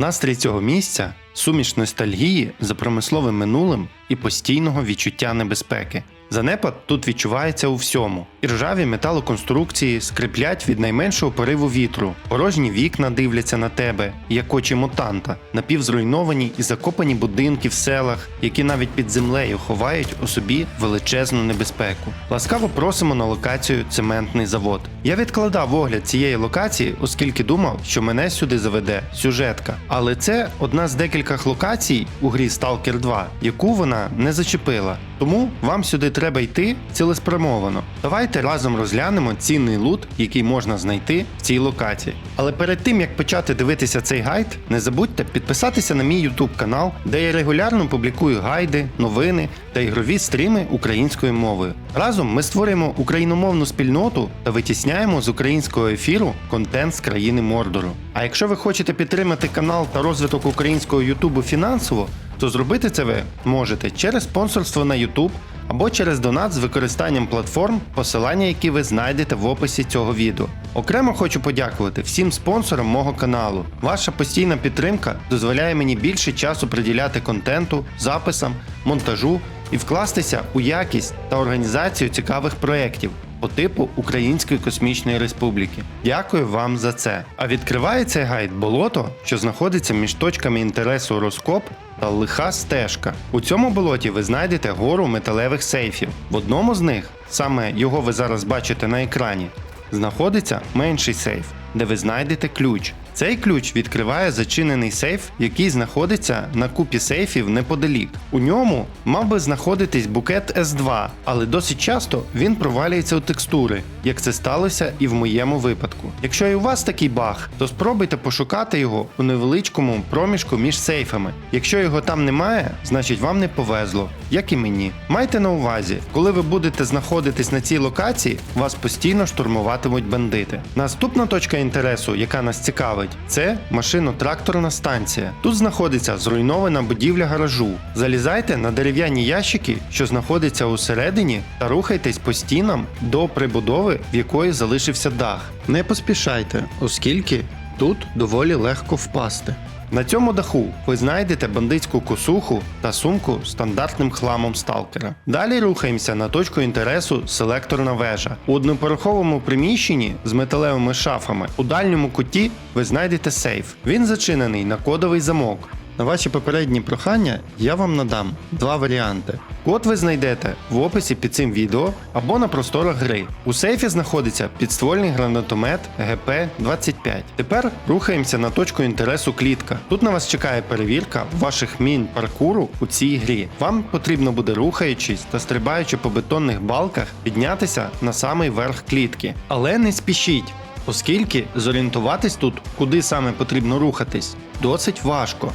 Настрій цього місця суміш ностальгії за промисловим минулим і постійного відчуття небезпеки. Занепад тут відчувається у всьому. І ржаві металоконструкції скриплять від найменшого пориву вітру, порожні вікна дивляться на тебе, як очі мутанта, напівзруйновані і закопані будинки в селах, які навіть під землею ховають у собі величезну небезпеку. Ласкаво просимо на локацію цементний завод. Я відкладав огляд цієї локації, оскільки думав, що мене сюди заведе сюжетка. Але це одна з декількох локацій у грі Stalker 2, яку вона не зачепила. Тому вам сюди треба йти цілеспрямовано. Давайте разом розглянемо цінний лут, який можна знайти в цій локації. Але перед тим як почати дивитися цей гайд, не забудьте підписатися на мій YouTube канал, де я регулярно публікую гайди, новини та ігрові стріми українською мовою. Разом ми створюємо україномовну спільноту та витісняємо з українського ефіру контент з країни Мордору. А якщо ви хочете підтримати канал та розвиток українського Ютубу фінансово, то зробити це ви можете через спонсорство на YouTube або через донат з використанням платформ, посилання які ви знайдете в описі цього відео. Окремо хочу подякувати всім спонсорам мого каналу. Ваша постійна підтримка дозволяє мені більше часу приділяти контенту, записам, монтажу і вкластися у якість та організацію цікавих проєктів по типу Української космічної республіки. Дякую вам за це. А відкриває цей гайд болото, що знаходиться між точками інтересу Роскоп та лиха стежка. У цьому болоті ви знайдете гору металевих сейфів. В одному з них, саме його ви зараз бачите на екрані, знаходиться менший сейф, де ви знайдете ключ. Цей ключ відкриває зачинений сейф, який знаходиться на купі сейфів неподалік. У ньому мав би знаходитись букет S2, але досить часто він провалюється у текстури, як це сталося і в моєму випадку. Якщо і у вас такий баг, то спробуйте пошукати його у невеличкому проміжку між сейфами. Якщо його там немає, значить вам не повезло, як і мені. Майте на увазі, коли ви будете знаходитись на цій локації, вас постійно штурмуватимуть бандити. Наступна точка інтересу, яка нас цікавить, це машино-тракторна станція. Тут знаходиться зруйнована будівля гаражу. Залізайте на дерев'яні ящики, що знаходяться усередині, та рухайтесь по стінам до прибудови, в якої залишився дах. Не поспішайте, оскільки тут доволі легко впасти. На цьому даху ви знайдете бандитську косуху та сумку з стандартним хламом сталкера. Далі рухаємося на точку інтересу селекторна вежа. У однопороховому приміщенні з металевими шафами у дальньому куті ви знайдете сейф. Він зачинений на кодовий замок. На ваші попередні прохання я вам надам два варіанти. Код ви знайдете в описі під цим відео або на просторах гри. У сейфі знаходиться підствольний гранатомет ГП-25. Тепер рухаємося на точку інтересу клітка. Тут на вас чекає перевірка ваших мін паркуру у цій грі. Вам потрібно буде рухаючись та стрибаючи по бетонних балках піднятися на самий верх клітки. Але не спішіть. Оскільки зорієнтуватись тут, куди саме потрібно рухатись, досить важко.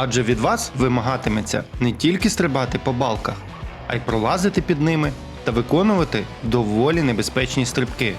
Адже від вас вимагатиметься не тільки стрибати по балках, а й пролазити під ними та виконувати доволі небезпечні стрибки.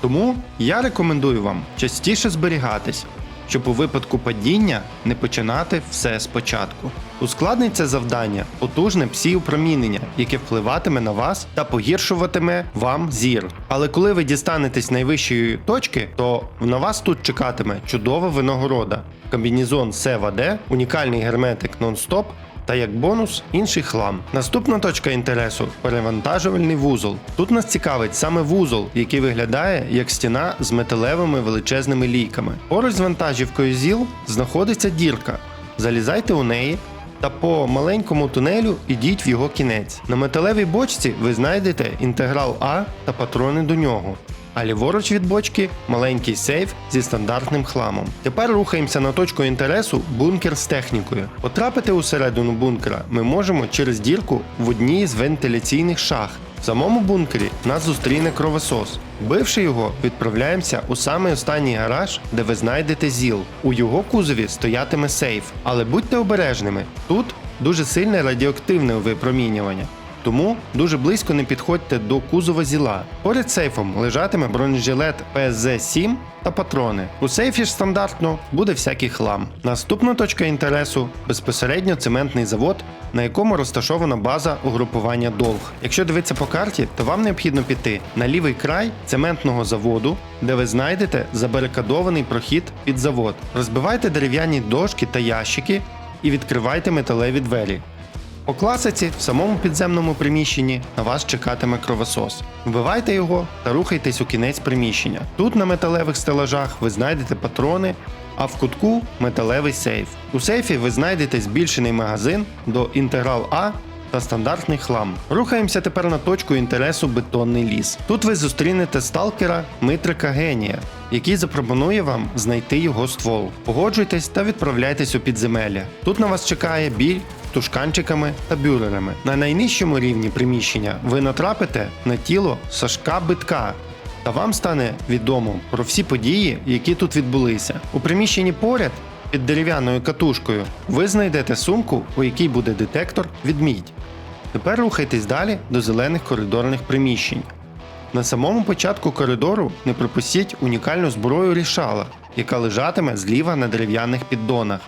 Тому я рекомендую вам частіше зберігатись, щоб у випадку падіння не починати все спочатку. Ускладнить це завдання потужне псі-упромінення, яке впливатиме на вас та погіршуватиме вам зір. Але коли ви дістанетесь найвищої точки, то на вас тут чекатиме чудова винагорода. Комбінізон Сева Д, унікальний герметик нон-стоп та як бонус інший хлам. Наступна точка інтересу перевантажувальний вузол. Тут нас цікавить саме вузол, який виглядає як стіна з металевими величезними лійками. Поруч з вантажівкою ЗІЛ знаходиться дірка. Залізайте у неї. Та по маленькому тунелю ідіть в його кінець. На металевій бочці ви знайдете інтеграл А та патрони до нього. А ліворуч від бочки маленький сейф зі стандартним хламом. Тепер рухаємося на точку інтересу бункер з технікою. Потрапити усередину бункера ми можемо через дірку в одній з вентиляційних шахт. В самому бункері нас зустріне кровосос. Вбивши його, відправляємося у самий останній гараж, де ви знайдете ЗІЛ. У його кузові стоятиме сейф. Але будьте обережними, тут дуже сильне радіоактивне випромінювання. Тому дуже близько не підходьте до кузова зіла. Поряд сейфом лежатиме бронежилет PSZ-7 та патрони. У сейфі ж стандартно буде всякий хлам. Наступна точка інтересу безпосередньо цементний завод, на якому розташована база угрупування Долг. Якщо дивитися по карті, то вам необхідно піти на лівий край цементного заводу, де ви знайдете забарикадований прохід під завод. Розбивайте дерев'яні дошки та ящики і відкривайте металеві двері. По класиці в самому підземному приміщенні на вас чекатиме кровосос. Вбивайте його та рухайтесь у кінець приміщення. Тут на металевих стелажах ви знайдете патрони, а в кутку металевий сейф. У сейфі ви знайдете збільшений магазин до інтеграл А та стандартний хлам. Рухаємося тепер на точку інтересу бетонний ліс. Тут ви зустрінете сталкера Митрика Генія, який запропонує вам знайти його ствол. Погоджуйтесь та відправляйтесь у підземелля. Тут на вас чекає біль тушканчиками та бюрерами. На найнижчому рівні приміщення ви натрапите на тіло Сашка Битка. Та вам стане відомо про всі події, які тут відбулися. У приміщенні поряд під дерев'яною катушкою ви знайдете сумку, у якій буде детектор відмідь. Тепер рухайтесь далі до зелених коридорних приміщень. На самому початку коридору не пропустіть унікальну зброю рішала, яка лежатиме зліва на дерев'яних піддонах.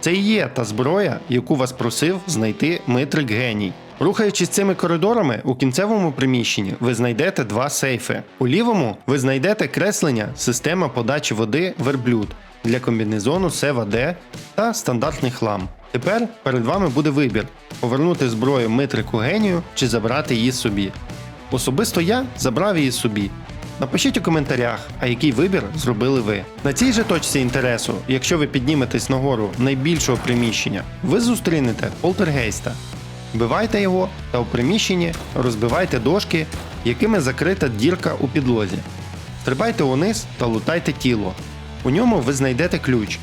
Це і є та зброя, яку вас просив знайти Митрик Геній. Рухаючись цими коридорами, у кінцевому приміщенні ви знайдете два сейфи. У лівому ви знайдете креслення система подачі води верблюд для комбінезону СЕВА-Д та стандартний хлам. Тепер перед вами буде вибір: повернути зброю Митрику Генію чи забрати її собі. Особисто я забрав її собі. Напишіть у коментарях, а який вибір зробили ви. На цій же точці інтересу, якщо ви підніметесь нагору найбільшого приміщення, ви зустрінете полтергейста. Вбивайте його та у приміщенні розбивайте дошки, якими закрита дірка у підлозі. Стрибайте униз та лутайте тіло. У ньому ви знайдете ключ.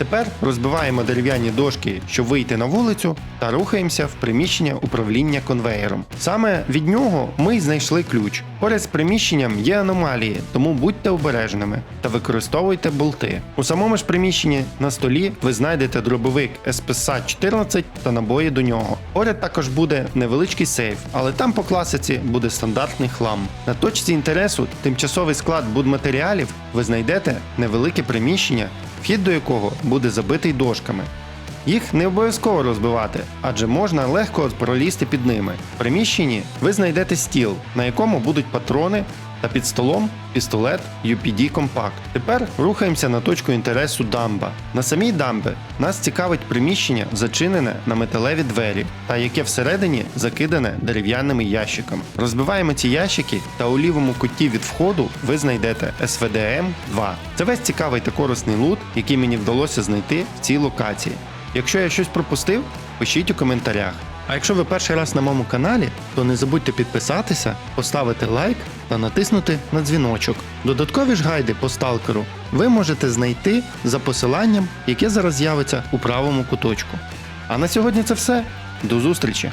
Тепер розбиваємо дерев'яні дошки, щоб вийти на вулицю, та рухаємося в приміщення управління конвеєром. Саме від нього ми й знайшли ключ. Поряд з приміщенням є аномалії, тому будьте обережними та використовуйте болти. У самому ж приміщенні на столі ви знайдете дробовик СПСА 14 та набої до нього. Поряд також буде невеличкий сейф, але там по класиці буде стандартний хлам. На точці інтересу тимчасовий склад будматеріалів ви знайдете невелике приміщення, вхід до якого буде забитий дошками. Їх не обов'язково розбивати, адже можна легко пролізти під ними. В приміщенні ви знайдете стіл, на якому будуть патрони, та під столом пістолет UPD Compact. Тепер рухаємося на точку інтересу дамба. На самій дамбі нас цікавить приміщення, зачинене на металеві двері, та яке всередині закидане дерев'яними ящиками. Розбиваємо ці ящики, та у лівому куті від входу ви знайдете SVDM 2. Це весь цікавий та корисний лут, який мені вдалося знайти в цій локації. Якщо я щось пропустив, пишіть у коментарях. А якщо ви перший раз на моєму каналі, то не забудьте підписатися, поставити лайк та натиснути на дзвіночок. Додаткові ж гайди по сталкеру ви можете знайти за посиланням, яке зараз з'явиться у правому куточку. А на сьогодні це все. До зустрічі!